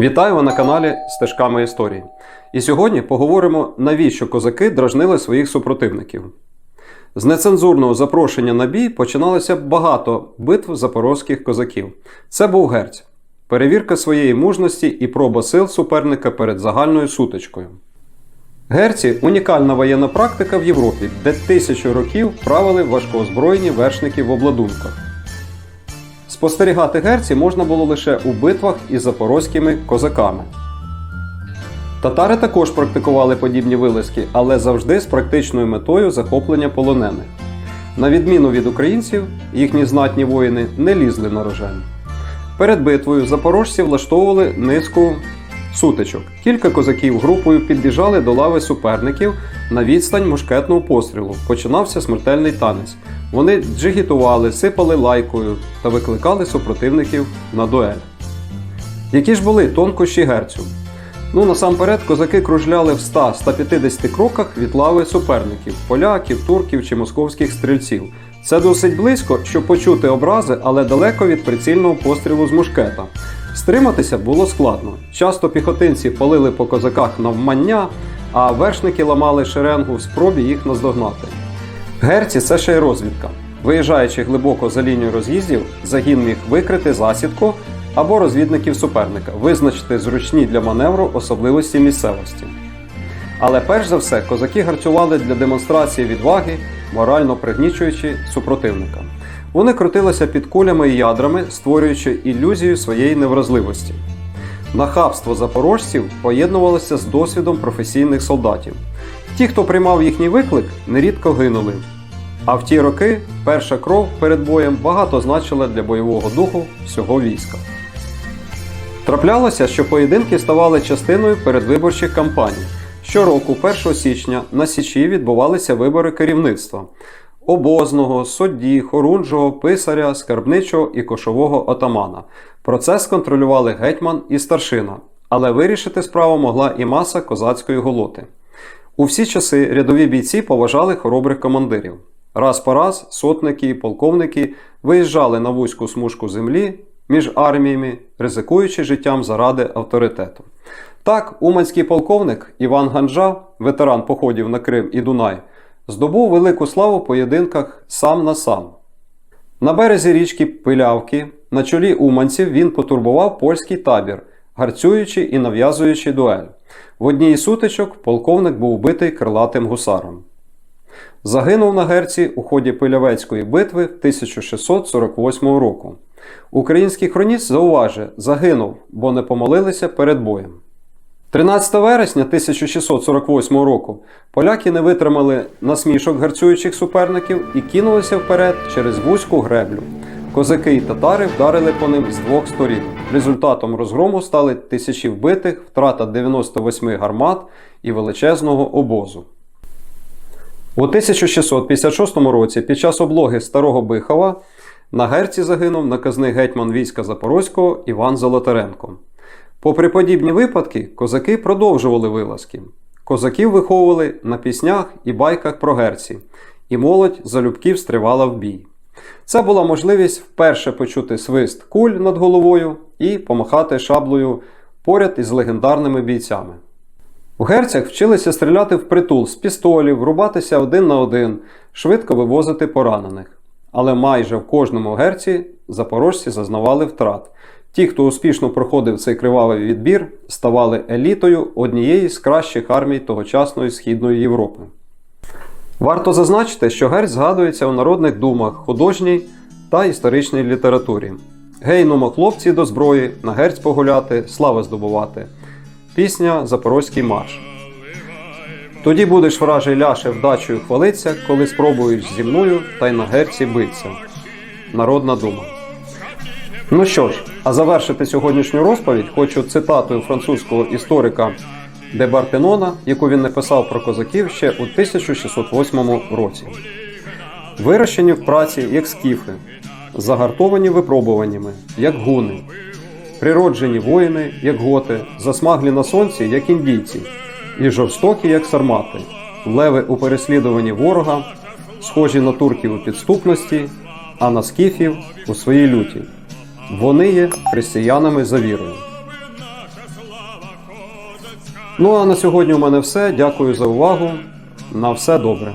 Вітаю ви на каналі Стежками історії. І сьогодні поговоримо, навіщо козаки дражнили своїх супротивників. З нецензурного запрошення на бій починалося багато битв запорозьких козаків. Це був герць, перевірка своєї мужності і проба сил суперника перед загальною сутичкою. Герці унікальна воєнна практика в Європі, де тисячу років правили важкоозброєні вершники в обладунках. Спостерігати герці можна було лише у битвах із запорозькими козаками. Татари також практикували подібні вилазки, але завжди з практичною метою захоплення полонених. На відміну від українців, їхні знатні воїни не лізли на рожен. Перед битвою запорожці влаштовували низку сутичок. Кілька козаків групою підбіжали до лави суперників на відстань мушкетного пострілу. Починався смертельний танець. Вони джигітували, сипали лайкою та викликали супротивників на дуель. Які ж були тонкощі герцю? Ну, насамперед, козаки кружляли в 100-150 кроках від лави суперників поляків, турків чи московських стрільців. Це досить близько, щоб почути образи, але далеко від прицільного пострілу з мушкета. Стриматися було складно. Часто піхотинці палили по козаках навмання, а вершники ламали шеренгу в спробі їх наздогнати. Герці це ще й розвідка. Виїжджаючи глибоко за лінію роз'їздів, загін міг викрити засідку або розвідників суперника, визначити зручні для маневру особливості місцевості. Але перш за все козаки гарцювали для демонстрації відваги, морально пригнічуючи супротивника. Вони крутилися під кулями і ядрами, створюючи ілюзію своєї невразливості. Нахабство запорожців поєднувалося з досвідом професійних солдатів. Ті, хто приймав їхній виклик, нерідко гинули. А в ті роки перша кров перед боєм багато значила для бойового духу всього війська. Траплялося, що поєдинки ставали частиною передвиборчих кампаній. Щороку, 1 січня, на Січі відбувалися вибори керівництва обозного, судді, хорунжого, писаря, скарбничого і кошового отамана. Процес контролювали гетьман і старшина, але вирішити справу могла і маса козацької голоти. У всі часи рядові бійці поважали хоробрих командирів. Раз по раз сотники і полковники виїжджали на вузьку смужку землі між арміями, ризикуючи життям заради авторитету. Так, уманський полковник Іван Ганжа, ветеран походів на Крим і Дунай, здобув велику славу в поєдинках сам на сам. На березі річки Пилявки, на чолі уманців він потурбував польський табір, гарцюючи і нав'язуючи дуель. В одній із сутичок полковник був вбитий крилатим гусаром. Загинув на герці у ході Пилявецької битви 1648 року. Український хроніст зауважує, загинув, бо не помолилися перед боєм. 13 вересня 1648 року поляки не витримали насмішок гарцюючих суперників і кинулися вперед через вузьку греблю. Козаки і татари вдарили по ним з двох сторін. Результатом розгрому стали тисячі вбитих, втрата 98 гармат і величезного обозу. У 1656 році під час облоги Старого Бихова на герці загинув наказний гетьман війська Запорозького Іван Золотаренко. Попри подібні випадки, козаки продовжували вилазки. Козаків виховували на піснях і байках про герці, і молодь залюбків стривала в бій. Це була можливість вперше почути свист куль над головою і помахати шаблею поряд із легендарними бійцями. У герцях вчилися стріляти в притул з пістолів, рубатися один на один, швидко вивозити поранених. Але майже в кожному герці запорожці зазнавали втрат. Ті, хто успішно проходив цей кривавий відбір, ставали елітою однієї з кращих армій тогочасної Східної Європи. Варто зазначити, що герць згадується у народних думах, художній та історичній літературі. Гейнумо хлопці до зброї, на герць погуляти, слави здобувати. Пісня Запорозький марш. Тоді будеш вражий ляше вдачею хвалиться, коли спробуєш зі мною та й на герці биться. Народна дума. Ну що ж, а завершити сьогоднішню розповідь хочу цитатою французького історика де Бартенона, яку він написав про козаків ще у 1608 році. Вирощені в праці як скіфи, загартовані випробуваннями, як гуни, природжені воїни, як готи, засмаглі на сонці, як індійці, і жорстокі, як сармати, леви у переслідуванні ворога, схожі на турків у підступності, а на скіфів у своїй люті. Вони є християнами за вірою. Ну а на сьогодні у мене все. Дякую за увагу. На все добре.